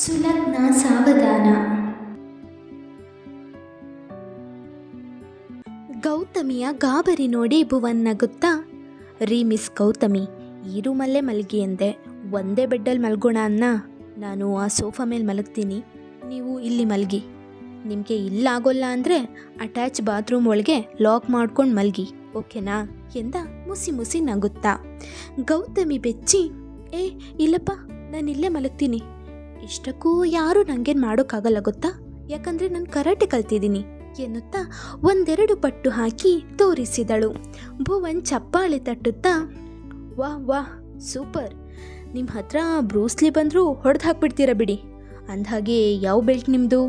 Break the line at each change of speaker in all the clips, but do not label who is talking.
ಸುಲಗ್ನ ಸಾವಧಾನ. ಗೌತಮಿಯ ಗಾಬರಿ ನೋಡಿ ಭುವನ್ ನಗುತ್ತಾ ರೀ ಮಿಸ್ ಗೌತಮಿ ಈ ರೂಮಲ್ಲೇ ಮಲಗಿ ಎಂದೆ ಒಂದೇ ಬೆಡ್ಡಲ್ಲಿ ಮಲ್ಗೋಣ ಅನ್ನ. ನಾನು ಆ ಸೋಫಾ ಮೇಲೆ ಮಲಗ್ತೀನಿ. ನೀವು ಇಲ್ಲಿ ಮಲಗಿ. ನಿಮಗೆ ಇಲ್ಲಾಗೋಲ್ಲ ಅಂದರೆ ಅಟ್ಯಾಚ್ ಬಾತ್ರೂಮ್ ಒಳಗೆ ಲಾಕ್ ಮಾಡ್ಕೊಂಡು ಮಲಗಿ, ಓಕೆನಾ? ಎಂದ ಮುಸಿ ಮುಸಿ ನಗುತ್ತಾ. ಗೌತಮಿ ಬೆಚ್ಚಿ, ಏ, ಇಲ್ಲಪ್ಪ, ನಾನು ಇಲ್ಲೇ ಮಲಗ್ತೀನಿ. ಇಷ್ಟಕ್ಕೂ ಯಾರೂ ನನಗೇನು ಮಾಡೋಕ್ಕಾಗಲ್ಲ ಗೊತ್ತಾ? ಯಾಕಂದರೆ ನಾನು ಕರಾಟೆ ಕಲ್ತಿದ್ದೀನಿ ಎನ್ನುತ್ತಾ ಒಂದೆರಡು ಪಟ್ಟು ಹಾಕಿ ತೋರಿಸಿದಳು. ಭುವನ್ ಚಪ್ಪಾಳೆ ತಟ್ಟುತ್ತಾ ವಾಹ್ ವಾಹ್ ಸೂಪರ್. ನಿಮ್ಮ ಹತ್ರ ಬ್ರೂಸ್ಲಿ ಬಂದರೂ ಹೊಡೆದು ಹಾಕ್ಬಿಡ್ತೀರ ಬಿಡಿ. ಅಂದಹಾಗೆ ಯಾವ ಬೆಲ್ಟ್ ನಿಮ್ಮದು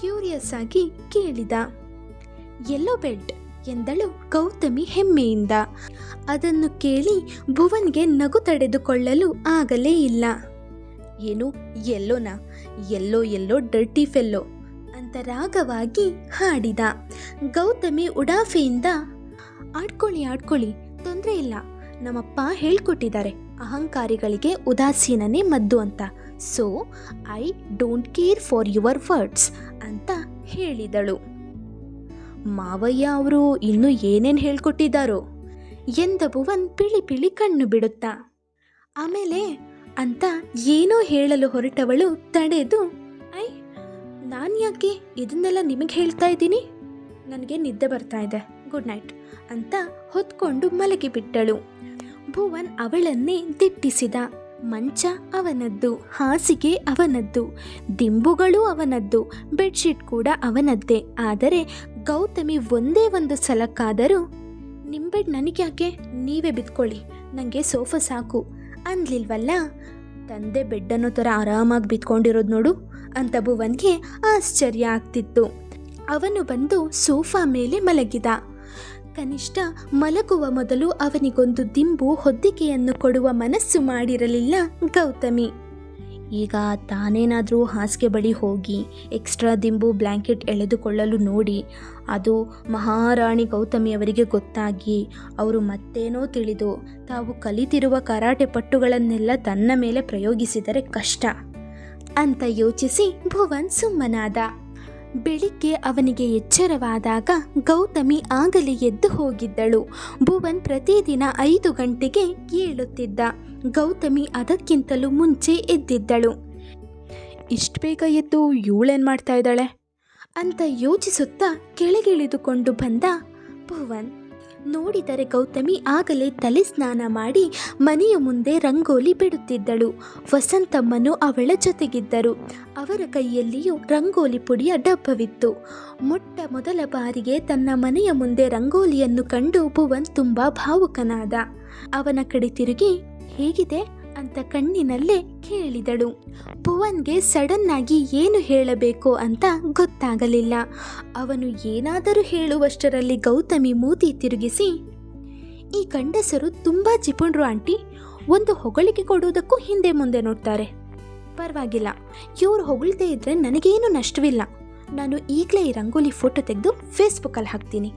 ಕ್ಯೂರಿಯಸ್ ಆಗಿ ಕೇಳಿದ. ಎಲ್ಲೋ ಬೆಲ್ಟ್, ಎಂದಳು ಗೌತಮಿ ಹೆಮ್ಮೆಯಿಂದ. ಅದನ್ನು ಕೇಳಿ ಭುವನ್ಗೆ ನಗು ತಡೆದುಕೊಳ್ಳಲು ಆಗಲೇ ಇಲ್ಲ. ಏನು, ಎಲ್ಲೋನಾ? ಎಲ್ಲೋ ಎಲ್ಲೋ ಡರ್ಟಿ ಫೆಲ್ಲೋ ಅಂತ ರಾಗವಾಗಿ ಹಾಡಿದ. ಗೌತಮಿ ಉಡಾಫೆಯಿಂದ, ಆಡ್ಕೊಳ್ಳಿ ಆಡ್ಕೊಳ್ಳಿ, ತೊಂದರೆ ಇಲ್ಲ. ನಮ್ಮಪ್ಪ ಹೇಳ್ಕೊಟ್ಟಿದ್ದಾರೆ. ಅಹಂಕಾರಿಗಳಿಗೆ ಉದಾಸೀನನೇ ಮದ್ದು ಅಂತ. So I don't care for your words ಅಂತ ಹೇಳಿದಳು. ಮಾವಯ್ಯ ಅವರು ಇನ್ನೂ ಏನೇನು ಹೇಳ್ಕೊಟ್ಟಿದ್ದಾರೋ ಎಂದ ಭುವನ್ ಪಿಳಿ ಪಿಳಿ ಕಣ್ಣು ಬಿಡುತ್ತಾ. ಆಮೇಲೆ ಅಂತ ಏನೋ ಹೇಳಲು ಹೊರಟವಳು ತಡೆದು, ಐ, ನಾನು ಯಾಕೆ ಇದನ್ನೆಲ್ಲ ನಿಮಗೆ ಹೇಳ್ತಾ ಇದ್ದೀನಿ? ನನಗೆ ನಿದ್ದೆ ಬರ್ತಾ ಇದೆ. ಗುಡ್ ನೈಟ್ ಅಂತ ಹೊತ್ಕೊಂಡು ಮಲಗಿಬಿಟ್ಟಳು ಭುವನ್ ಅವಳನ್ನೇ ದಿಟ್ಟಿಸಿದ. ಮಂಚ ಅವನದ್ದು, ಹಾಸಿಗೆ ಅವನದ್ದು, ದಿಂಬುಗಳು ಅವನದ್ದು, ಬೆಡ್ಶೀಟ್ ಕೂಡ ಅವನದ್ದೇ. ಆದರೆ ಗೌತಮಿ ಒಂದೇ ಒಂದು ಸಲಕ್ಕಾದರೂ ನಿಮ್ಮ ಬೆಡ್ ನನಗೆ ಯಾಕೆ ನೀವೇ ಬಿತ್ಕೊಳ್ಳಿ ನನಗೆ ಸೋಫಾ ಸಾಕು. ಅನ್ಲಿಲ್ವಲ್ಲ ತಂದೆ ಬೆಡ್ ಅನ್ನೋ ಥರ ಆರಾಮಾಗಿ ಬಿತ್ಕೊಂಡಿರೋದು ನೋಡು ಅಂತ ಭುವನ್ಗೆ ಆಶ್ಚರ್ಯ ಆಗ್ತಿತ್ತು. ಅವನು ಬಂದು ಸೋಫಾ ಮೇಲೆ ಮಲಗಿದ. ಕನಿಷ್ಠ ಮಲಗುವ ಮೊದಲು ಅವನಿಗೊಂದು ದಿಂಬು ಹೊದ್ದಿಕೆಯನ್ನು ಕೊಡುವ ಮನಸ್ಸು ಮಾಡಿರಲಿಲ್ಲ ಗೌತಮಿ. ಈಗ ತಾನೇನಾದರೂ ಹಾಸಿಗೆ ಬಳಿ ಹೋಗಿ ಎಕ್ಸ್ಟ್ರಾ ದಿಂಬು ಬ್ಲ್ಯಾಂಕೆಟ್ ಎಳೆದುಕೊಳ್ಳಲು ನೋಡಿ, ಅದು ಮಹಾರಾಣಿ ಗೌತಮಿಯವರಿಗೆ ಗೊತ್ತಾಗಿ, ಅವರು ಮತ್ತೇನೋ ತಿಳಿದು ತಾವು ಕಲಿತಿರುವ ಕರಾಟೆ ಪಟ್ಟುಗಳನ್ನೆಲ್ಲ ತನ್ನ ಮೇಲೆ ಪ್ರಯೋಗಿಸಿದರೆ ಕಷ್ಟ. ಅಂತ ಯೋಚಿಸಿ ಭುವನ್ ಸುಮ್ಮನಾದ. ಬೆಳಿಗ್ಗೆ ಅವನಿಗೆ ಎಚ್ಚರವಾದಾಗ ಗೌತಮಿ ಆಗಲೇ ಎದ್ದು ಹೋಗಿದ್ದಳು. ಭುವನ್ ಪ್ರತಿದಿನ ಐದು ಗಂಟೆಗೆ ಏಳುತ್ತಿದ್ದ. ಗೌತಮಿ ಅದಕ್ಕಿಂತಲೂ ಮುಂಚೆ ಎದ್ದಿದ್ದಳು. ಇಷ್ಟು ಬೇಗ ಎದ್ದು ಇವಳೇನು ಮಾಡ್ತಾ ಇದ್ದಾಳೆ? ಅಂತ ಯೋಚಿಸುತ್ತಾ ಕೆಳಗಿಳಿದುಕೊಂಡು ಬಂದ ಭುವನ್. ನೋಡಿದರೆ ಗೌತಮಿ ಆಗಲೇ ತಲೆ ಸ್ನಾನ ಮಾಡಿ ಮನೆಯ ಮುಂದೆ ರಂಗೋಲಿ ಬಿಡುತ್ತಿದ್ದಳು. ವಸಂತಮ್ಮನು ಅವಳ ಜೊತೆಗಿದ್ದರು. ಅವರ ಕೈಯಲ್ಲಿಯೂ ರಂಗೋಲಿ ಪುಡಿಯ ಡಬ್ಬವಿತ್ತು. ಮೊಟ್ಟ ಮೊದಲ ಬಾರಿಗೆ ತನ್ನ ಮನೆಯ ಮುಂದೆ ರಂಗೋಲಿಯನ್ನು ಕಂಡು ಭುವನ್ ತುಂಬ ಭಾವುಕನಾದ. ಅವನ ಕಡೆ ತಿರುಗಿ ಹೇಗಿದೆ ಅಂತ ಕಣ್ಣಿನಲ್ಲೇ ಕೇಳಿದಳು. ಭುವನ್ಗೆ ಸಡನ್ ಆಗಿ ಏನು ಹೇಳಬೇಕು ಅಂತ ಗೊತ್ತಾಗಲಿಲ್ಲ. ಅವನು ಏನಾದರೂ ಹೇಳುವಷ್ಟರಲ್ಲಿ ಗೌತಮಿ ಮೂತಿ ತಿರುಗಿಸಿ, ಈ ಗಂಡಸರು ತುಂಬ ಜಿಪುಣರು ಆಂಟಿ. ಒಂದು ಹೊಗಳಿಕೆ ಕೊಡುವುದಕ್ಕೂ ಹಿಂದೆ ಮುಂದೆ ನೋಡ್ತಾರೆ. ಪರವಾಗಿಲ್ಲ. ಇವರು ಹೊಗಳ್ದೇ ಇದ್ದರೆ ನನಗೇನು ನಷ್ಟವಿಲ್ಲ. ನಾನು ಈಗಲೇ ಈ ರಂಗೋಲಿ ಫೋಟೋ ತೆಗೆದು ಫೇಸ್ಬುಕ್ಕಲ್ಲಿ ಹಾಕ್ತೀನಿ.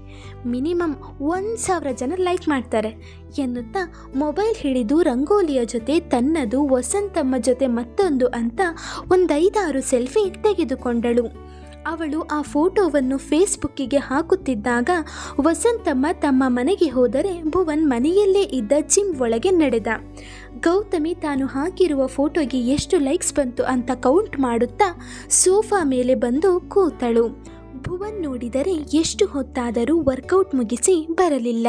ಮಿನಿಮಮ್ ಒಂದು ಸಾವಿರ ಜನ ಲೈಕ್ ಮಾಡ್ತಾರೆ. ಎನ್ನುತ್ತಾ ಮೊಬೈಲ್ ಹಿಡಿದು ರಂಗೋಲಿಯ ಜೊತೆ ತನ್ನದು, ವಸಂತಮ್ಮ ಜೊತೆ ಮತ್ತೊಂದು ಅಂತ ಒಂದೈದಾರು ಸೆಲ್ಫಿ ತೆಗೆದುಕೊಂಡಳು. ಅವಳು ಆ ಫೋಟೋವನ್ನು ಫೇಸ್ಬುಕ್ಕಿಗೆ ಹಾಕುತ್ತಿದ್ದಾಗ ವಸಂತಮ್ಮ ತಮ್ಮ ಮನೆಗೆ ಹೋದರೆ ಭುವನ್ ಮನೆಯಲ್ಲೇ ಇದ್ದ ಜಿಮ್ ಒಳಗೆ ನಡೆದ. ಗೌತಮಿ ತಾನು ಹಾಕಿರುವ ಫೋಟೋಗೆ ಎಷ್ಟು ಲೈಕ್ಸ್ ಬಂತು ಅಂತ ಕೌಂಟ್ ಮಾಡುತ್ತಾ ಸೋಫಾ ಮೇಲೆ ಬಂದು ಕೂತಳು. ಭುವನ್ ನೋಡಿದರೆ ಎಷ್ಟು ಹೊತ್ತಾದರೂ ವರ್ಕೌಟ್ ಮುಗಿಸಿ ಬರಲಿಲ್ಲ.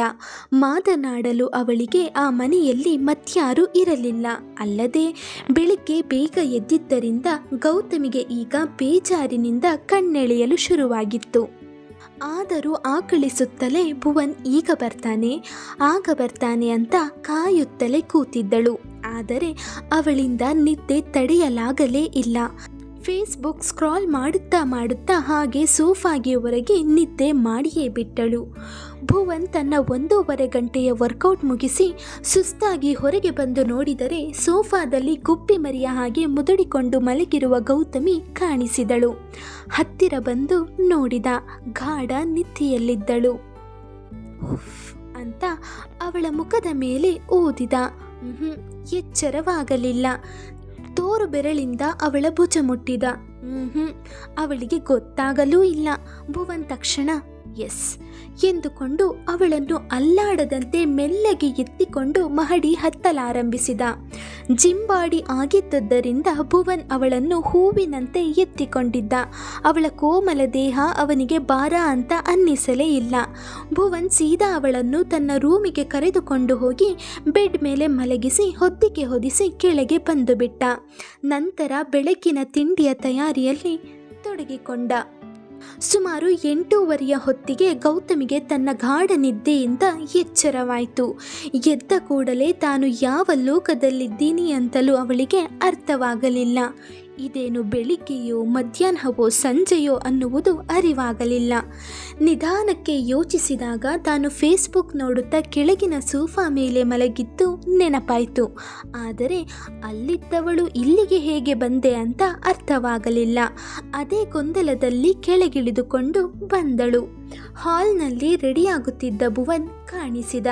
ಮಾತನಾಡಲು ಅವಳಿಗೆ ಆ ಮನೆಯಲ್ಲಿ ಮತ್ಯಾರೂ ಇರಲಿಲ್ಲ. ಅಲ್ಲದೆ ಬೆಳಿಗ್ಗೆ ಬೇಗ ಎದ್ದಿದ್ದರಿಂದ ಗೌತಮಿಗೆ ಈಗ ಬೇಜಾರಿನಿಂದ ಕಣ್ಣೆಳೆಯಲು ಶುರುವಾಗಿತ್ತು. ಆದರೂ ಆಕಳಿಸುತ್ತಲೇ ಭುವನ್ ಈಗ ಬರ್ತಾನೆ, ಆಗ ಬರ್ತಾನೆ ಅಂತ ಕಾಯುತ್ತಲೇ ಕೂತಿದ್ದಳು. ಆದರೆ ಅವಳಿಂದ ನಿದ್ದೆ ತಡೆಯಲಾಗಲೇ ಇಲ್ಲ. ಫೇಸ್ಬುಕ್ ಸ್ಕ್ರಾಲ್ ಮಾಡುತ್ತಾ ಮಾಡುತ್ತಾ ಹಾಗೆ ಸೋಫಾಗೆವರೆಗೆ ನಿದ್ದೆ ಮಾಡಿಯೇ ಬಿಟ್ಟಳು. ಭುವನ್ ತನ್ನ ಒಂದೂವರೆ ಗಂಟೆಯ ವರ್ಕೌಟ್ ಮುಗಿಸಿ ಸುಸ್ತಾಗಿ ಹೊರಗೆ ಬಂದು ನೋಡಿದರೆ ಸೋಫಾದಲ್ಲಿ ಗುಪ್ಪಿ ಮರಿಯ ಹಾಗೆ ಮುದುಡಿಕೊಂಡು ಮಲಗಿರುವ ಗೌತಮಿ ಕಾಣಿಸಿದಳು. ಹತ್ತಿರ ಬಂದು ನೋಡಿದ ಗಾಢ ನಿದ್ದೆಯಲ್ಲಿದ್ದಳು. ಅಂತ ಅವಳ ಮುಖದ ಮೇಲೆ ಓದಿದ ಎಚ್ಚರವಾಗಲಿಲ್ಲ. ತೋರು ಬೆರಳಿಂದ ಅವಳ ಭುಜ ಮುಟ್ಟಿದ. ಹ್ಮ್ ಅವಳಿಗೆ ಗೊತ್ತಾಗಲೂ ಇಲ್ಲ. ಭುವನ್ ತಕ್ಷಣ ಎಸ್ ಎಂದುಕೊಂಡು ಅವಳನ್ನು ಅಲ್ಲಾಡದಂತೆ ಮೆಲ್ಲಗೆ ಎತ್ತಿಕೊಂಡು ಮಹಡಿ ಹತ್ತಲಾರಂಭಿಸಿದ. ಜಿಂಬಾಡಿ ಆಗಿದ್ದರಿಂದ ಭುವನ್ ಅವಳನ್ನು ಹೂವಿನಂತೆ ಎತ್ತಿಕೊಂಡಿದ್ದ. ಅವಳ ಕೋಮಲ ದೇಹ ಅವನಿಗೆ ಭಾರ ಅಂತ ಅನ್ನಿಸಲೇ ಇಲ್ಲ. ಭುವನ್ ಸೀದಾ ಅವಳನ್ನು ತನ್ನ ರೂಮಿಗೆ ಕರೆದುಕೊಂಡು ಹೋಗಿ ಬೆಡ್ ಮೇಲೆ ಮಲಗಿಸಿ ಹೊತ್ತಿಗೆ ಹೊದಿಸಿ ಕೆಳಗೆ ಬಂದುಬಿಟ್ಟ. ನಂತರ ಬೆಳಕಿನ ತಿಂಡಿಯ ತಯಾರಿಯಲ್ಲಿ ತೊಡಗಿಕೊಂಡ. ಸುಮಾರು ಎಂಟೂವರೆಯ ಹೊತ್ತಿಗೆ ಗೌತಮಿಗೆ ತನ್ನ ಗಾಢ ನಿದ್ದೆಯಿಂದ ಎಚ್ಚರವಾಯಿತು. ಎದ್ದ ಕೂಡಲೇ ತಾನು ಯಾವ ಲೋಕದಲ್ಲಿದ್ದೀನಿ ಅಂತಲೂ ಅವಳಿಗೆ ಅರ್ಥವಾಗಲಿಲ್ಲ. ಇದೇನು ಬೆಳಿಗ್ಗೆಯೋ, ಮಧ್ಯಾಹ್ನವೋ, ಸಂಜೆಯೋ ಅನ್ನುವುದು ಅರಿವಾಗಲಿಲ್ಲ. ನಿಧಾನಕ್ಕೆ ಯೋಚಿಸಿದಾಗ ತಾನು ಫೇಸ್ಬುಕ್ ನೋಡುತ್ತಾ ಕೆಳಗಿನ ಸೋಫಾ ಮೇಲೆ ಮಲಗಿದ್ದು ನೆನಪಾಯಿತು. ಆದರೆ ಅಲ್ಲಿದ್ದವಳು ಇಲ್ಲಿಗೆ ಹೇಗೆ ಬಂದೆ ಅಂತ ಅರ್ಥವಾಗಲಿಲ್ಲ. ಅದೇ ಗೊಂದಲದಲ್ಲಿ ಕೆಳಗಿಳಿದುಕೊಂಡು ಬಂದಳು. ಹಾಲ್ನಲ್ಲಿ ರೆಡಿಯಾಗುತ್ತಿದ್ದ ಭುವನ್ ಕಾಣಿಸಿದ.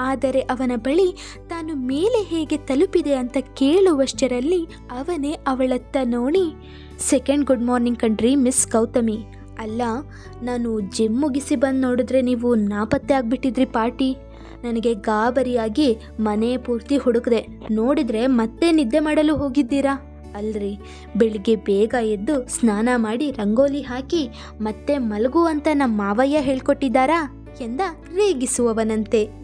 ಆದರೆ ಅವನ ಬಳಿ ತಾನು ಮೇಲೆ ಹೇಗೆ ತಲುಪಿದೆ ಅಂತ ಕೇಳುವಷ್ಟರಲ್ಲಿ ಅವನೇ ಅವಳತ್ತ ನೋಡಿ, ಸೆಕೆಂಡ್ ಗುಡ್ ಮಾರ್ನಿಂಗ್ ಕಂಡ್ರಿ ಮಿಸ್ ಗೌತಮಿ. ಅಲ್ಲ, ನಾನು ಜಿಮ್ ಮುಗಿಸಿ ಬಂದು ನೋಡಿದ್ರೆ ನೀವು ನಾಪತ್ತೆ ಆಗಿಬಿಟ್ಟಿದ್ರಿ ಪಾರ್ಟಿ. ನನಗೆ ಗಾಬರಿಯಾಗಿ ಮನೆ ಪೂರ್ತಿ ಹುಡುಕಿದೆ. ನೋಡಿದ್ರೆ ಮತ್ತೆ ನಿದ್ದೆ ಮಾಡಲು ಹೋಗಿದ್ದೀರಾ? ಅಲ್ರಿ, ಬೆಳಿಗ್ಗೆ ಬೇಗ ಎದ್ದು ಸ್ನಾನ ಮಾಡಿ ರಂಗೋಲಿ ಹಾಕಿ ಮತ್ತೆ ಮಲಗು ಅಂತ ನಮ್ಮ ಮಾವಯ್ಯ ಹೇಳ್ಕೊಟ್ಟಿದ್ದಾರಾ? ಎಂದ ರೇಗಿಸುವವನಂತೆ.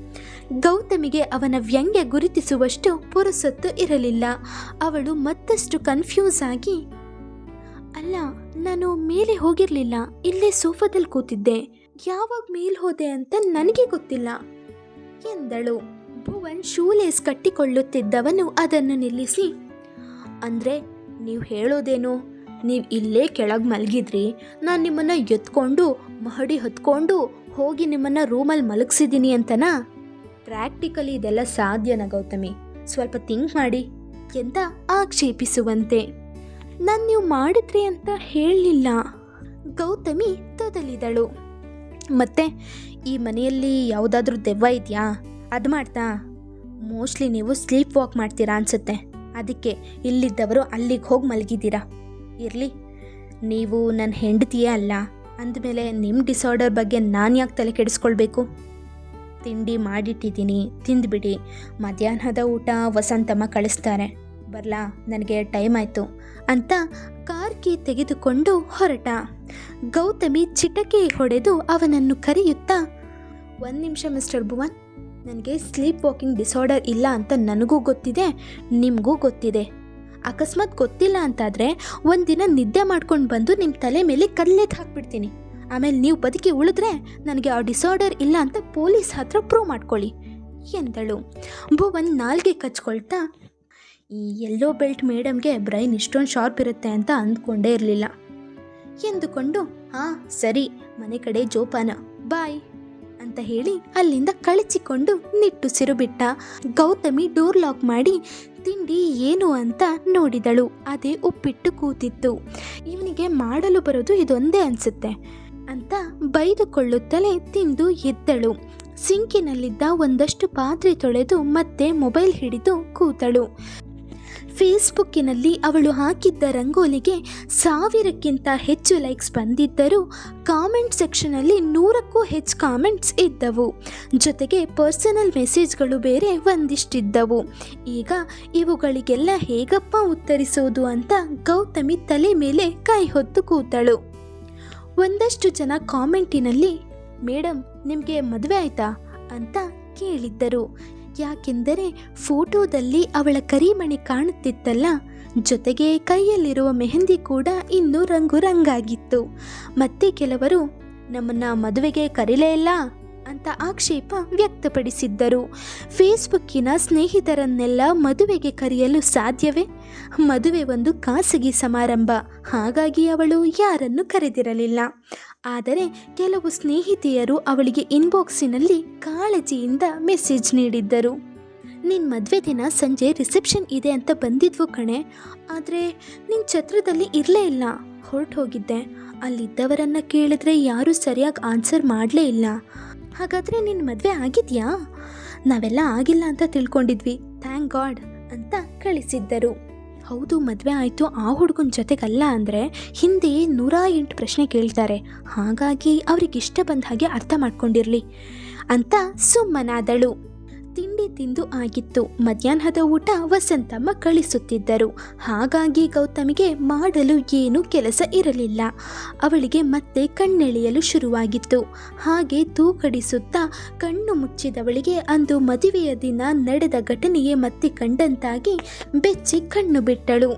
ಗೌತಮಿಗೆ ಅವನ ವ್ಯಂಗ್ಯ ಗುರುತಿಸುವಷ್ಟು ಪುರಸತ್ತು ಇರಲಿಲ್ಲ. ಅವಳು ಮತ್ತಷ್ಟು ಕನ್ಫ್ಯೂಸ್ ಆಗಿ, ಅಲ್ಲ, ನಾನು ಮೇಲೆ ಹೋಗಿರಲಿಲ್ಲ, ಇಲ್ಲೇ ಸೋಫಾದಲ್ಲಿ ಕೂತಿದ್ದೆ. ಯಾವಾಗ ಮೇಲ್ ಹೋದೆ ಅಂತ ನನಗೆ ಗೊತ್ತಿಲ್ಲ. ಎಂದಳು. ಭುವನ್ ಶೂಲೇಸ್ ಕಟ್ಟಿಕೊಳ್ಳುತ್ತಿದ್ದವನು ಅದನ್ನು ನಿಲ್ಲಿಸಿ, ಅಂದರೆ ನೀವು ಹೇಳೋದೇನು? ನೀವು ಇಲ್ಲೇ ಕೆಳಗೆ ಮಲಗಿದ್ರಿ. ನಾನು ನಿಮ್ಮನ್ನು ಎತ್ಕೊಂಡು, ಮಹಡಿ ಹೊತ್ಕೊಂಡು ಹೋಗಿ ನಿಮ್ಮನ್ನು ರೂಮಲ್ಲಿ ಮಲಗಿಸಿದ್ದೀನಿ ಅಂತನಾ? ಪ್ರಾಕ್ಟಿಕಲಿ ಇದೆಲ್ಲ ಸಾಧ್ಯನ ಗೌತಮಿ? ಸ್ವಲ್ಪ ಥಿಂಕ್ ಮಾಡಿ. ಎಂತ ಆಕ್ಷೇಪಿಸುವಂತೆ? ನಾನು ನೀವು ಮಾಡಿದ್ರಿ ಅಂತ ಹೇಳಲಿಲ್ಲ. ಗೌತಮಿ ತೊದಲಿದಳು. ಮತ್ತೆ, ಈ ಮನೆಯಲ್ಲಿ ಯಾವುದಾದ್ರೂ ದೆವ್ವ ಇದೆಯಾ? ಅದು ಮಾಡ್ತಾ? ಮೋಸ್ಟ್ಲಿ ನೀವು ಸ್ಲೀಪ್ ವಾಕ್ ಮಾಡ್ತೀರಾ ಅನ್ಸುತ್ತೆ. ಅದಕ್ಕೆ ಇಲ್ಲಿದ್ದವರು ಅಲ್ಲಿಗೆ ಹೋಗಿ ಮಲಗಿದ್ದೀರಾ? ಇರಲಿ. ನೀವು ನನ್ನ ಹೆಂಡತಿಯೇ ಅಲ್ಲ. ಅಂದಮೇಲೆ ನಿಮ್ಮ ಡಿಸಾರ್ಡರ್ ಬಗ್ಗೆ ನಾನು ಯಾಕೆ ತಲೆ ಕೆಡಿಸ್ಕೊಳ್ಬೇಕು? ತಿಂಡಿ ಮಾಡಿಟ್ಟಿದ್ದೀನಿ, ತಿಂದ್ಬಿಡಿ. ಮಧ್ಯಾಹ್ನದ ಊಟ ವಸಂತಮ್ಮ ಕಳಿಸ್ತಾರೆ. ಬರಲಾ, ನನಗೆ ಟೈಮ್ ಆಯಿತು ಅಂತ ಕಾರ್ ಕೀ ತೆಗೆದುಕೊಂಡು ಹೊರಟ. ಗೌತಮಿ ಚಿಟಕಿ ಹೊಡೆದು ಅವನನ್ನು ಕರೆಯುತ್ತಾ, ಒಂದು ನಿಮಿಷ ಮಿಸ್ಟರ್ ಭುವನ್, ನನಗೆ ಸ್ಲೀಪ್ ವಾಕಿಂಗ್ ಡಿಸಾರ್ಡರ್ ಇಲ್ಲ ಅಂತ ನನಗೂ ಗೊತ್ತಿದೆ, ನಿಮಗೂ ಗೊತ್ತಿದೆ. ಅಕಸ್ಮಾತ್ ಗೊತ್ತಿಲ್ಲ ಅಂತಾದರೆ ಒಂದಿನ ನಿದ್ದೆ ಮಾಡ್ಕೊಂಡು ಬಂದು ನಿಮ್ಮ ತಲೆ ಮೇಲೆ ಕಲ್ಲೆದ್ದು ಹಾಕ್ಬಿಡ್ತೀನಿ. ಆಮೇಲೆ ನೀವು ಬದುಕಿ ಉಳಿದ್ರೆ ನನಗೆ ಆ ಡಿಸಾರ್ಡರ್ ಇಲ್ಲ ಅಂತ ಪೊಲೀಸ್ ಹತ್ರ ಪ್ರೂವ್ ಮಾಡ್ಕೊಳ್ಳಿ, ಎಂದಳು. ಭುವನ್ ನಾಲ್ಗೆ ಕಚ್ಕೊಳ್ತಾ, ಈ ಎಲ್ಲೋ ಬೆಲ್ಟ್ ಮೇಡಮ್ಗೆ ಬ್ರೈನ್ ಇಷ್ಟೊಂದು ಶಾರ್ಪ್ ಇರುತ್ತೆ ಅಂತ ಅಂದ್ಕೊಂಡೇ ಇರಲಿಲ್ಲ. ಎಂದುಕೊಂಡು, ಹಾಂ, ಸರಿ, ಮನೆ ಕಡೆ ಜೋಪಾನ ಬಾಯ್ ಅಂತ ಹೇಳಿ ಅಲ್ಲಿಂದ ಕಳಚಿಕೊಂಡು ನಿಟ್ಟುಸಿರು ಬಿಟ್ಟ. ಗೌತಮಿ ಡೋರ್ ಲಾಕ್ ಮಾಡಿ, ತಿಂಡಿ ಏನು ಅಂತ ನೋಡಿದಳು, ಅದೇ ಉಪ್ಪಿಟ್ಟು ಕೂತಿತ್ತು. ಇವನಿಗೆ ಮಾಡಲು ಬರೋದು ಇದೊಂದೇ ಅನಿಸುತ್ತೆ. ಅಂತ ಬೈದುಕೊಳ್ಳುತ್ತಲೇ ತಿಂದು ಎದ್ದಳು. ಸಿಂಕಿನಲ್ಲಿದ್ದ ಒಂದಷ್ಟು ಪಾತ್ರೆ ತೊಳೆದು ಮತ್ತೆ ಮೊಬೈಲ್ ಹಿಡಿದು ಕೂತಳು. ಫೇಸ್ಬುಕ್ಕಿನಲ್ಲಿ ಅವಳು ಹಾಕಿದ್ದ ರಂಗೋಲಿಗೆ ಸಾವಿರಕ್ಕಿಂತ ಹೆಚ್ಚು ಲೈಕ್ಸ್ ಬಂದಿದ್ದರೂ ಕಾಮೆಂಟ್ ಸೆಕ್ಷನಲ್ಲಿ ನೂರಕ್ಕೂ ಹೆಚ್ಚು ಕಾಮೆಂಟ್ಸ್ ಇದ್ದವು. ಜೊತೆಗೆ ಪರ್ಸನಲ್ ಮೆಸೇಜ್ಗಳು ಬೇರೆ ಒಂದಿಷ್ಟಿದ್ದವು. ಈಗ ಇವುಗಳಿಗೆಲ್ಲ ಹೇಗಪ್ಪ ಉತ್ತರಿಸೋದು ಅಂತ ಗೌತಮಿ ತಲೆ ಮೇಲೆ ಕೈ ಹೊತ್ತು ಕೂತಳು. ಒಂದಷ್ಟು ಜನ ಕಾಮೆಂಟಿನಲ್ಲಿ ಮೇಡಮ್ ನಿಮಗೆ ಮದುವೆ ಆಯ್ತಾ? ಅಂತ ಕೇಳಿದ್ದರು. ಯಾಕೆಂದರೆ ಫೋಟೋದಲ್ಲಿ ಅವಳ ಕರಿಮಣಿ ಕಾಣುತ್ತಿತ್ತಲ್ಲ, ಜೊತೆಗೆ ಕೈಯಲ್ಲಿರುವ ಮೆಹಂದಿ ಕೂಡ ಇನ್ನೂ ರಂಗು ರಂಗಾಗಿತ್ತು. ಮತ್ತೆ ಕೆಲವರು, ನಮ್ಮನ್ನ ಮದುವೆಗೆ ಕರೀಲೇ ಇಲ್ಲ ಅಂತ ಆಕ್ಷೇಪ ವ್ಯಕ್ತಪಡಿಸಿದ್ದರು. ಫೇಸ್ಬುಕ್ಕಿನ ಸ್ನೇಹಿತರನ್ನೆಲ್ಲ ಮದುವೆಗೆ ಕರೆಯಲು ಸಾಧ್ಯವೇ? ಮದುವೆ ಒಂದು ಖಾಸಗಿ ಸಮಾರಂಭ, ಹಾಗಾಗಿ ಅವಳು ಯಾರನ್ನು ಕರೆದಿರಲಿಲ್ಲ. ಆದರೆ ಕೆಲವು ಸ್ನೇಹಿತೆಯರು ಅವಳಿಗೆ ಇನ್ಬಾಕ್ಸಿನಲ್ಲಿ ಕಾಳಜಿಯಿಂದ ಮೆಸೇಜ್ ನೀಡಿದ್ದರು. ನಿನ್ನ ಮದುವೆ ದಿನ ಸಂಜೆ ರಿಸೆಪ್ಷನ್ ಇದೆ ಅಂತ ಬಂದಿದ್ವು ಕಣೆ. ಆದರೆ ನಿನ್ನ ಛತ್ರದಲ್ಲಿ ಇರಲೇ ಇಲ್ಲ. ಹೊರಟು ಹೋಗಿದ್ದೆ ಅಲ್ಲಿದ್ದವರನ್ನು ಕೇಳಿದ್ರೆ ಯಾರೂ ಸರಿಯಾಗಿ ಆನ್ಸರ್ ಮಾಡಲೇ ಇಲ್ಲ. ಹಾಗಾದರೆ ನಿನ್ನ ಮದುವೆ ಆಗಿದೆಯಾ? ನಾವೆಲ್ಲ ಆಗಿಲ್ಲ ಅಂತ ತಿಳ್ಕೊಂಡಿದ್ವಿ. ಥ್ಯಾಂಕ್ ಗಾಡ್ ಅಂತ ಕಳಿಸಿದ್ದರು. ಹೌದು, ಮದುವೆ ಆಯಿತು. ಆ ಹುಡುಗನ ಜೊತೆಗಲ್ಲ ಅಂದರೆ ಹಿಂದೆ ನೂರ ಎಂಟು ಪ್ರಶ್ನೆ ಕೇಳ್ತಾರೆ. ಹಾಗಾಗಿ ಅವ್ರಿಗೆ ಇಷ್ಟ ಬಂದ ಹಾಗೆ ಅರ್ಥ ಮಾಡ್ಕೊಂಡಿರಲಿ ಅಂತ ಸುಮ್ಮನಾದಳು. ತಿಂಡಿ ತಿಂದು ಆಗಿತ್ತು. ಮಧ್ಯಾಹ್ನದ ಊಟ ವಸಂತಮ್ಮ ಕಳಿಸುತ್ತಿದ್ದರು. ಹಾಗಾಗಿ ಗೌತಮಿಗೆ ಮಾಡಲು ಏನೂ ಕೆಲಸ ಇರಲಿಲ್ಲ. ಅವಳಿಗೆ ಮತ್ತೆ ಕಣ್ಣೆಳೆಯಲು ಶುರುವಾಗಿತ್ತು. ಹಾಗೆ ತೂಕಡಿಸುತ್ತಾ ಕಣ್ಣು ಮುಚ್ಚಿದವಳಿಗೆ ಅಂದು ಮದುವೆಯ ದಿನ ನಡೆದ ಘಟನೆಯೇ ಮತ್ತೆ ಕಂಡಂತಾಗಿ ಬೆಚ್ಚಿ ಕಣ್ಣು ಬಿಟ್ಟಳು.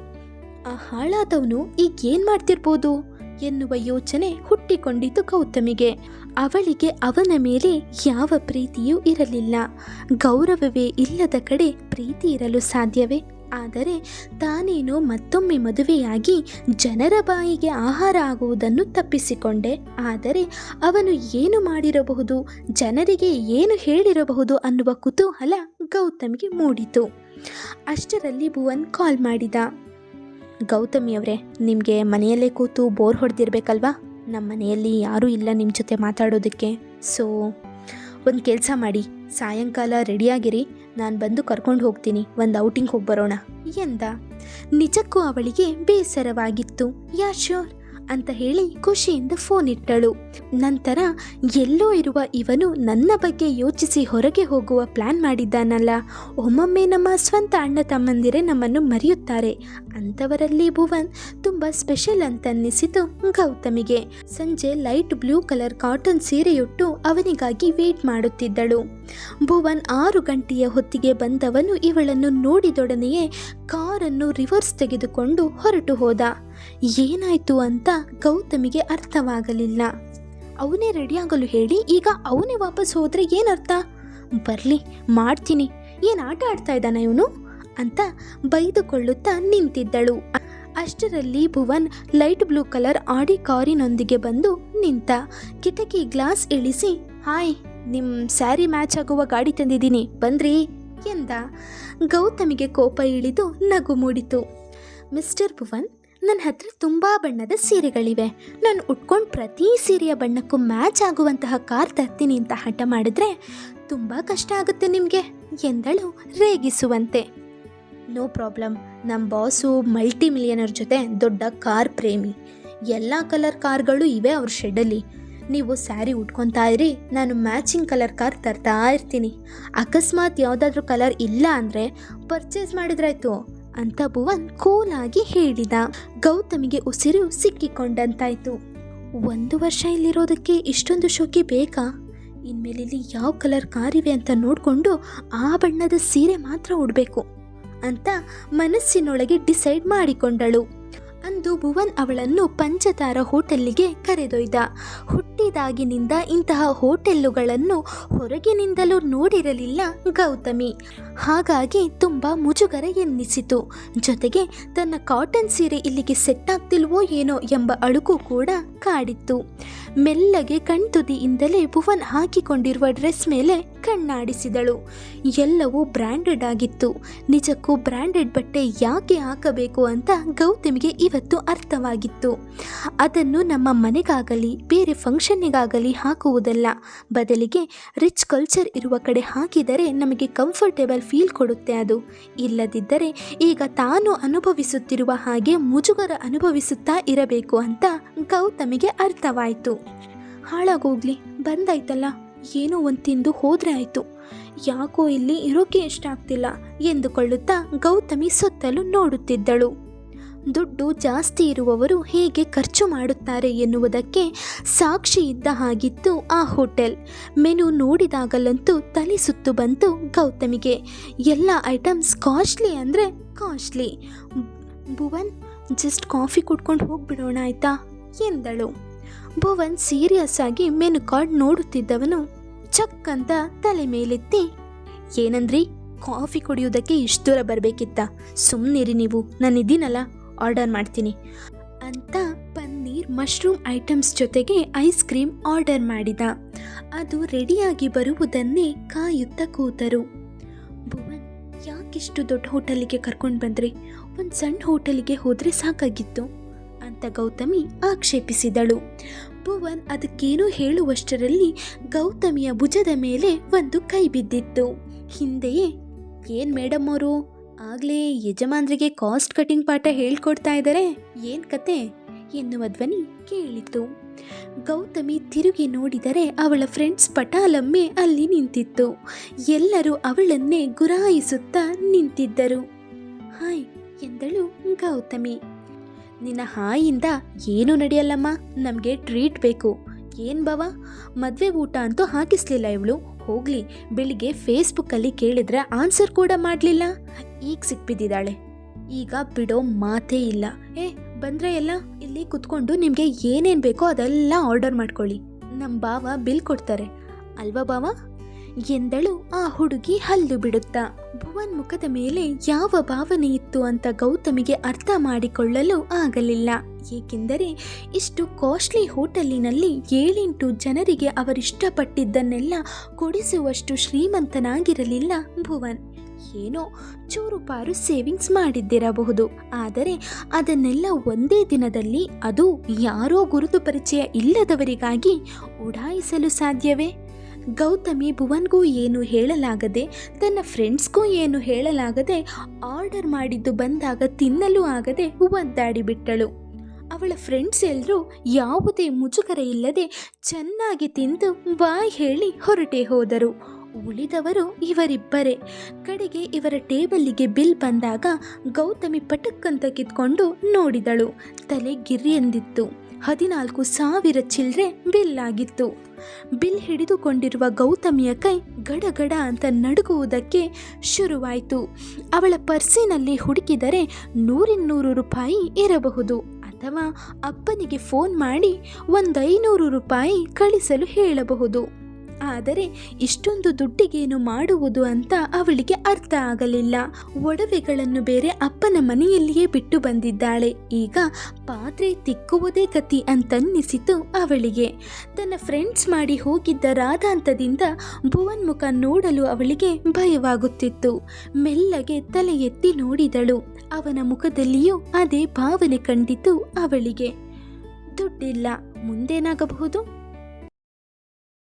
ಆ ಹಾಳಾದವನು ಈಗ ಏನು ಮಾಡ್ತಿರ್ಬೋದು? ಎನ್ನುವ ಯೋಚನೆ ಹುಟ್ಟಿಕೊಂಡಿತು ಗೌತಮಿಗೆ. ಅವಳಿಗೆ ಅವನ ಮೇಲೆ ಯಾವ ಪ್ರೀತಿಯೂ ಇರಲಿಲ್ಲ. ಗೌರವವೇ ಇಲ್ಲದ ಕಡೆ ಪ್ರೀತಿ ಇರಲು ಸಾಧ್ಯವೇ? ಆದರೆ ತಾನೇನು ಮತ್ತೊಮ್ಮೆ ಮದುವೆಯಾಗಿ ಜನರ ಬಾಯಿಗೆ ಆಹಾರ ಆಗುವುದನ್ನು ತಪ್ಪಿಸಿಕೊಂಡೆ. ಆದರೆ ಅವನು ಏನು ಮಾಡಿರಬಹುದು, ಜನರಿಗೆ ಏನು ಹೇಳಿರಬಹುದು ಅನ್ನುವ ಕುತೂಹಲ ಗೌತಮಿಗೆ ಮೂಡಿತು. ಅಷ್ಟರಲ್ಲಿ ಭುವನ್ ಕಾಲ್ ಮಾಡಿದ. ಗೌತಮಿಯವರೇ ನಿಮಗೆ ಮನೆಯಲ್ಲೇ ಕೂತು ಬೋರ್ ಹೊಡೆದಿರ್ಬೇಕಲ್ವಾ? ನಮ್ಮ ಮನೆಯಲ್ಲಿ ಯಾರೂ ಇಲ್ಲ ನಿಮ್ಮ ಜೊತೆ ಮಾತಾಡೋದಕ್ಕೆ. ಸೊ, ಒಂದು ಕೆಲಸ ಮಾಡಿ, ಸಾಯಂಕಾಲ ರೆಡಿಯಾಗಿರಿ, ನಾನು ಬಂದು ಕರ್ಕೊಂಡು ಹೋಗ್ತೀನಿ, ಒಂದು ಔಟಿಂಗ್ ಹೋಗಿ ಬರೋಣ. ಎಂದ? ನಿಜಕ್ಕೂ ಅವಳಿಗೆ ಬೇಸರವಾಗಿತ್ತು. ಯಾ ಅಂತ ಹೇಳಿ ಖುಷಿಯಿಂದ ಫೋನ್ ಇಟ್ಟಳು. ನಂತರ ಎಲ್ಲೋ ಇರುವ ಇವನು ನನ್ನ ಬಗ್ಗೆ ಯೋಚಿಸಿ ಹೊರಗೆ ಹೋಗುವ ಪ್ಲಾನ್ ಮಾಡಿದ್ದಾನಲ್ಲ. ಒಮ್ಮೊಮ್ಮೆ ನಮ್ಮ ಸ್ವಂತ ಅಣ್ಣ ತಮ್ಮಂದಿರೇ ನಮ್ಮನ್ನು ಮರೆಯುತ್ತಾರೆ. ಅಂಥವರಲ್ಲಿ ಭುವನ್ ತುಂಬ ಸ್ಪೆಷಲ್ ಅಂತನ್ನಿಸಿತು ಗೌತಮಿಗೆ. ಸಂಜೆ ಲೈಟ್ ಬ್ಲೂ ಕಲರ್ ಕಾಟನ್ ಸೀರೆಯುಟ್ಟು ಅವನಿಗಾಗಿ ವೇಟ್ ಮಾಡುತ್ತಿದ್ದಳು. ಭುವನ್ ಆರು ಗಂಟೆಯ ಹೊತ್ತಿಗೆ ಬಂದವನು ಇವಳನ್ನು ನೋಡಿದೊಡನೆಯೇ ಕಾರನ್ನು ರಿವರ್ಸ್ ತೆಗೆದುಕೊಂಡು ಹೊರಟು ಹೋದ. ಏನಾಯ್ತು ಅಂತ ಗೌತಮಿಗೆ ಅರ್ಥವಾಗಲಿಲ್ಲ. ಅವನೇ ರೆಡಿಯಾಗಲು ಹೇಳಿ, ಈಗ ಅವನೇ ವಾಪಸ್ ಹೋದ್ರೆ ಏನರ್ಥ? ಬರಲಿ, ಮಾಡ್ತೀನಿ. ಏನು ಆಟ ಆಡ್ತಾ ಇದ್ದಾನ ಇವನು? ಅಂತ ಬೈದುಕೊಳ್ಳುತ್ತಾ ನಿಂತಿದ್ದಳು. ಅಷ್ಟರಲ್ಲಿ ಭುವನ್ ಲೈಟ್ ಬ್ಲೂ ಕಲರ್ ಆಡಿ ಕಾರಿನೊಂದಿಗೆ ಬಂದು ನಿಂತ ಕಿಟಕಿ ಗ್ಲಾಸ್ ಇಳಿಸಿ, ಹಾಯ್ ನಿಮ್ಮ ಸ್ಯಾರಿ ಮ್ಯಾಚ್ ಆಗುವ ಗಾಡಿ ತಂದಿದ್ದೀನಿ, ಬಂದ್ರಿ? ಎಂದ. ಗೌತಮಿಗೆ ಕೋಪ ಇಳಿದು ನಗು ಮೂಡಿತು. ಮಿಸ್ಟರ್ ಭುವನ್ ನನ್ನ ಹತ್ರ ತುಂಬ ಬಣ್ಣದ ಸೀರೆಗಳಿವೆ. ನಾನು ಉಟ್ಕೊಂಡು ಪ್ರತಿ ಸೀರೆಯ ಬಣ್ಣಕ್ಕೂ ಮ್ಯಾಚ್ ಆಗುವಂತಹ ಕಾರ್ ತರ್ತೀನಿ ಅಂತ ಹಠ ಮಾಡಿದ್ರೆ ತುಂಬ ಕಷ್ಟ ಆಗುತ್ತೆ ನಿಮಗೆ, ಎಂದಳು ರೇಗಿಸುವಂತೆ. ನೋ ಪ್ರಾಬ್ಲಮ್ ನಮ್ಮ ಬಾಸು ಮಲ್ಟಿ ಮಿಲಿಯನರ್ ಜೊತೆ ದೊಡ್ಡ ಕಾರ್ ಪ್ರೇಮಿ. ಎಲ್ಲ ಕಲರ್ ಕಾರ್ಗಳು ಇವೆ ಅವ್ರ ಶೆಡಲ್ಲಿ ನೀವು ಸ್ಯಾರಿ ಉಟ್ಕೊತಾ ಇರಿ, ನಾನು ಮ್ಯಾಚಿಂಗ್ ಕಲರ್ ಕಾರ್ ತರ್ತಾ ಇರ್ತೀನಿ. ಅಕಸ್ಮಾತ್ ಯಾವುದಾದ್ರೂ ಕಲರ್ ಇಲ್ಲ ಅಂದರೆ ಪರ್ಚೇಸ್ ಮಾಡಿದ್ರಾಯ್ತು ಅಂತ ಭುವನ್ ಕೂಲಾಗಿ ಹೇಳಿದ. ಗೌತಮಿಗೆ ಉಸಿರು ಸಿಕ್ಕಿಕೊಂಡಂತಾಯ್ತು. ಒಂದು ವರ್ಷ ಇಲ್ಲಿರೋದಕ್ಕೆ ಇಷ್ಟೊಂದು ಶೋಕಿ ಬೇಕಾ? ಇನ್ಮೇಲೆ ಇಲ್ಲಿ ಯಾವ ಕಲರ್ ಕಾರಿವೆ ಅಂತ ನೋಡಿಕೊಂಡು ಆ ಬಣ್ಣದ ಸೀರೆ ಮಾತ್ರ ಉಡಬೇಕು ಅಂತ ಮನಸ್ಸಿನೊಳಗೆ ಡಿಸೈಡ್ ಮಾಡಿಕೊಂಡಳು. ಅಂದು ಭುವನ್ ಅವಳನ್ನು ಪಂಚತಾರ ಹೋಟೆಲ್ಲಿಗೆ ಕರೆದೊಯ್ದ. ಹುಟ್ಟಿದಾಗಿನಿಂದ ಇಂತಹ ಹೋಟೆಲ್ಲುಗಳನ್ನು ಹೊರಗಿನಿಂದಲೂ ನೋಡಿರಲಿಲ್ಲ ಗೌತಮಿ. ಹಾಗಾಗಿ ತುಂಬ ಮುಜುಗರ ಎನ್ನಿಸಿತು. ಜೊತೆಗೆ ತನ್ನ ಕಾಟನ್ ಸೀರೆ ಇಲ್ಲಿಗೆ ಸೆಟ್ ಆಗ್ತಿಲ್ವೋ ಏನೋ ಎಂಬ ಅಳುಕು ಕೂಡ ಕಾಡಿತ್ತು. ಮೆಲ್ಲಗೆ ಕಣ್ತುದಿಯಿಂದಲೇ ಭುವನ್ ಹಾಕಿಕೊಂಡಿರುವ ಡ್ರೆಸ್ ಮೇಲೆ ಕಣ್ಣಾಡಿಸಿದಳು. ಎಲ್ಲವೂ ಬ್ರ್ಯಾಂಡೆಡ್ ಆಗಿತ್ತು. ನಿಜಕ್ಕೂ ಬ್ರ್ಯಾಂಡೆಡ್ ಬಟ್ಟೆ ಯಾಕೆ ಹಾಕಬೇಕು ಅಂತ ಗೌತಮಿಗೆ ಇವತ್ತು ಅರ್ಥವಾಗಿತ್ತು. ಅದನ್ನು ನಮ್ಮ ಮನೆಗಾಗಲಿ ಬೇರೆ ಫಂಕ್ಷನ್ನಿಗಾಗಲಿ ಹಾಕುವುದಲ್ಲ. ಬದಲಿಗೆ ರಿಚ್ ಕಲ್ಚರ್ ಇರುವ ಕಡೆ ಹಾಕಿದರೆ ನಮಗೆ ಕಂಫರ್ಟೇಬಲ್ ಫೀಲ್ ಕೊಡುತ್ತೆ ಅದು. ಇಲ್ಲದಿದ್ದರೆ ಈಗ ತಾನು ಅನುಭವಿಸುತ್ತಿರುವ ಹಾಗೆ ಮುಜುಗರ ಅನುಭವಿಸುತ್ತಾ ಇರಬೇಕು ಅಂತ ಗೌತಮಿಗೆ ಅರ್ಥವಾಯಿತು. ಹಾಳಾಗೋಗ್ಲಿ, ಬಂದಾಯ್ತಲ್ಲ, ಏನೋ ಒಂದು ತಿಂದು ಹೋದ್ರೆ ಆಯಿತು. ಯಾಕೋ ಇಲ್ಲಿ ಇರೋಕೆ ಇಷ್ಟ ಆಗ್ತಿಲ್ಲ ಎಂದುಕೊಳ್ಳುತ್ತಾ ಗೌತಮಿ ಸುತ್ತಲೂ ನೋಡುತ್ತಿದ್ದಳು. ದುಡ್ಡು ಜಾಸ್ತಿ ಇರುವವರು ಹೇಗೆ ಖರ್ಚು ಮಾಡುತ್ತಾರೆ ಎನ್ನುವುದಕ್ಕೆ ಸಾಕ್ಷಿ ಇದ್ದ ಹಾಗಿತ್ತು ಆ ಹೋಟೆಲ್. ಮೆನು ನೋಡಿದಾಗಲಂತೂ ತಲೆ ಸುತ್ತು ಬಂತು ಗೌತಮಿಗೆ. ಎಲ್ಲ ಐಟಮ್ಸ್ ಕಾಸ್ಟ್ಲಿ ಅಂದರೆ ಕಾಸ್ಟ್ಲಿ. ಭುವನ್, ಜಸ್ಟ್ ಕಾಫಿ ಕುಡ್ಕೊಂಡು ಹೋಗಿಬಿಡೋಣ ಆಯ್ತಾ? ಎಂದಳು. ಭುವನ್ ಸೀರಿಯಸ್ ಆಗಿ ಮೆನು ಕಾರ್ಡ್ ನೋಡುತ್ತಿದ್ದವನು ಚಕ್ ಅಂತ ತಲೆ ಮೇಲೆತ್ತಿ, ಏನಂದ್ರಿ? ಕಾಫಿ ಕುಡಿಯೋದಕ್ಕೆ ಇಷ್ಟು ದೂರ ಬರಬೇಕಿತ್ತ? ಸುಮ್ಮನಿರಿ ನೀವು. ನಾನು ಇದ್ದೀನಲ್ಲ ಆರ್ಡರ್ ಮಾಡ್ತೀನಿ. ಅಂತ ಪನ್ನೀರ್ ಮಶ್ರೂಮ್ ಐಟಮ್ಸ್ ಜೊತೆಗೆ ಐಸ್ ಕ್ರೀಮ್ ಆರ್ಡರ್ ಮಾಡಿದ. ಅದು ರೆಡಿಯಾಗಿ ಬರುವುದನ್ನೇ ಕಾಯುತ್ತಾ ಕೂತರು. ಭುವನ್, ಯಾಕಿಷ್ಟು ದೊಡ್ಡ ಹೋಟೆಲಿಗೆ ಕರ್ಕೊಂಡು ಬಂದ್ರಿ? ಒಂದು ಸಣ್ಣ ಹೋಟೆಲಿಗೆ ಹೋದರೆ ಸಾಕಾಗಿತ್ತು ಅಂತ ಗೌತಮಿ ಆಕ್ಷೇಪಿಸಿದಳು. ಭುವನ್ ಅದಕ್ಕೇನೋ ಹೇಳುವಷ್ಟರಲ್ಲಿ ಗೌತಮಿಯ ಭುಜದ ಮೇಲೆ ಒಂದು ಕೈ ಬಿದ್ದಿತ್ತು. ಹಿಂದೆಯೇ, ಏನು ಮೇಡಮ್ ಅವರು? ಆಗ್ಲೇ ಯಜಮಾನ್ರಿಗೆ ಕಾಸ್ಟ್ ಕಟಿಂಗ್ ಪಾಠ ಹೇಳ್ಕೊಡ್ತಾ ಇದ್ದಾರೆ ಏನ್ ಕತೆ? ಎನ್ನುವ ಧ್ವನಿ ಕೇಳಿತು ಗೌತಮಿ ತಿರುಗಿ ನೋಡಿದರೆ ಅವಳ ಫ್ರೆಂಡ್ಸ್ ಪಟಾಲಮ್ಮೆ ಅಲ್ಲಿ ನಿಂತಿತ್ತು. ಎಲ್ಲರೂ ಅವಳನ್ನೇ ಗುರಾಯಿಸುತ್ತಾ ನಿಂತಿದ್ದರು. ಹಾಯ್, ಎಂದಳು ಗೌತಮಿ. ನಿನ್ನ ಹಾಯಿಂದ ಏನೂ ನಡೆಯಲ್ಲಮ್ಮ. ನಮಗೆ ಟ್ರೀಟ್ ಬೇಕು. ಏನ್ ಬಾವ? ಮದುವೆ ಊಟ ಅಂತೂ ಹಾಕಿಸ್ಲಿಲ್ಲ ಇವಳು. ಹೋಗ್ಲಿ, ಬೆಳಿಗ್ಗೆ ಫೇಸ್ಬುಕ್ಕಲ್ಲಿ ಕೇಳಿದ್ರೆ ಆನ್ಸರ್ ಕೂಡ ಮಾಡಲಿಲ್ಲ. ಈಗ ಸಿಕ್ಬಿದ್ದಿದ್ದಾಳೆ ಈಗ ಬಿಡೋ ಮಾತೇ ಇಲ್ಲ. ಏ, ಬಂದ್ರೆ ಎಲ್ಲ ಇಲ್ಲಿ ಕುತ್ಕೊಂಡು ನಿಮಗೆ ಏನೇನು ಬೇಕೋ ಅದೆಲ್ಲ ಆರ್ಡರ್ ಮಾಡ್ಕೊಳ್ಳಿ. ನಮ್ಮ ಬಾವ ಬಿಲ್ ಕೊಡ್ತಾರೆ. ಅಲ್ವಾ ಬಾವ ಎಂದಳು ಆ ಹುಡುಗಿ ಹಲ್ಲು ಬಿಡುತ್ತಾ. ಭುವನ್ ಮುಖದ ಮೇಲೆ ಯಾವ ಭಾವನೆ ಇತ್ತು ಅಂತ ಗೌತಮಿಗೆ ಅರ್ಥ ಮಾಡಿಕೊಳ್ಳಲು ಆಗಲಿಲ್ಲ. ಏಕೆಂದರೆ ಇಷ್ಟು ಕಾಸ್ಟ್ಲಿ ಹೋಟೆಲಿನಲ್ಲಿ ಏಳೆಂಟು ಜನರಿಗೆ ಅವರಿಷ್ಟಪಟ್ಟಿದ್ದನ್ನೆಲ್ಲ ಕೊಡಿಸುವಷ್ಟು ಶ್ರೀಮಂತನಾಗಿರಲಿಲ್ಲ ಭುವನ್. ಏನೋ ಚೂರುಪಾರು ಸೇವಿಂಗ್ಸ್ ಮಾಡಿದ್ದಿರಬಹುದು. ಆದರೆ ಅದನ್ನೆಲ್ಲ ಒಂದೇ ದಿನದಲ್ಲಿ ಅದು ಯಾರೋ ಗುರುತು ಪರಿಚಯ ಇಲ್ಲದವರಿಗಾಗಿ ಉಡಾಯಿಸಲು ಸಾಧ್ಯವೇ? ಗೌತಮಿ ಭುವನ್ಗೂ ಏನು ಹೇಳಲಾಗದೆ, ತನ್ನ ಫ್ರೆಂಡ್ಸ್ಗೂ ಏನು ಹೇಳಲಾಗದೆ ಆರ್ಡರ್ ಮಾಡಿದ್ದು ಬಂದಾಗ ತಿನ್ನಲು ಆಗದೆ ಒದ್ದಾಡಿಬಿಟ್ಟಳು ಅವಳ ಫ್ರೆಂಡ್ಸ್ ಎಲ್ಲರೂ ಯಾವುದೇ ಮುಜುಗರ ಇಲ್ಲದೆ ಚೆನ್ನಾಗಿ ತಿಂದು ಬಾಯ್ ಹೇಳಿ ಹೊರಟೇ ಹೋದರು. ಉಳಿದವರು ಇವರಿಬ್ಬರೇ. ಕಡೆಗೆ ಇವರ ಟೇಬಲ್ಲಿಗೆ ಬಿಲ್ ಬಂದಾಗ ಗೌತಮಿ ಪಟಕ್ಕಂತ ಕಿತ್ಕೊಂಡು ನೋಡಿದಳು. ತಲೆ ಗಿರಿ ಎಂದಿತ್ತು ಹದಿನಾಲ್ಕು ಸಾವಿರ ಚಿಲ್ಲರೆ ಬಿಲ್ ಆಗಿತ್ತು. ಬಿಲ್ ಹಿಡಿದುಕೊಂಡಿರುವ ಗೌತಮಿಯ ಕೈ ಗಡಗಡ ಅಂತ ನಡುಗುವುದಕ್ಕೆ ಶುರುವಾಯಿತು. ಅವಳ ಪರ್ಸಿನಲ್ಲಿ ಹುಡುಕಿದರೆ ನೂರಿನ್ನೂರು ರೂಪಾಯಿ ಇರಬಹುದು ಅಥವಾ ಅಪ್ಪನಿಗೆ ಫೋನ್ ಮಾಡಿ ಒಂದೈನೂರು ರೂಪಾಯಿ ಕಳಿಸಲು ಹೇಳಬಹುದು. ಆದರೆ ಇಷ್ಟೊಂದು ದುಡ್ಡಿಗೇನು ಮಾಡುವುದು ಅಂತ ಅವಳಿಗೆ ಅರ್ಥ ಆಗಲಿಲ್ಲ. ಒಡವೆಗಳನ್ನು ಬೇರೆ ಅಪ್ಪನ ಮನೆಯಲ್ಲಿಯೇ ಬಿಟ್ಟು ಬಂದಿದ್ದಾಳೆ. ಈಗ ಪಾತ್ರೆ ತಿಕ್ಕುವುದೇ ಗತಿ ಅಂತನ್ನಿಸಿತು ಅವಳಿಗೆ. ತನ್ನ ಫ್ರೆಂಡ್ಸ್ ಮಾಡಿ ಹೋಗಿದ್ದ ರಾಧಾಂತದಿಂದ ಭುವನ್ ಮುಖ ನೋಡಲು ಅವಳಿಗೆ ಭಯವಾಗುತ್ತಿತ್ತು. ಮೆಲ್ಲಗೆ ತಲೆ ಎತ್ತಿ ನೋಡಿದಳು. ಅವನ ಮುಖದಲ್ಲಿಯೂ ಅದೇ ಭಾವನೆ ಕಂಡಿತು ಅವಳಿಗೆ. ದುಡ್ಡಿಲ್ಲ, ಮುಂದೇನಾಗಬಹುದು?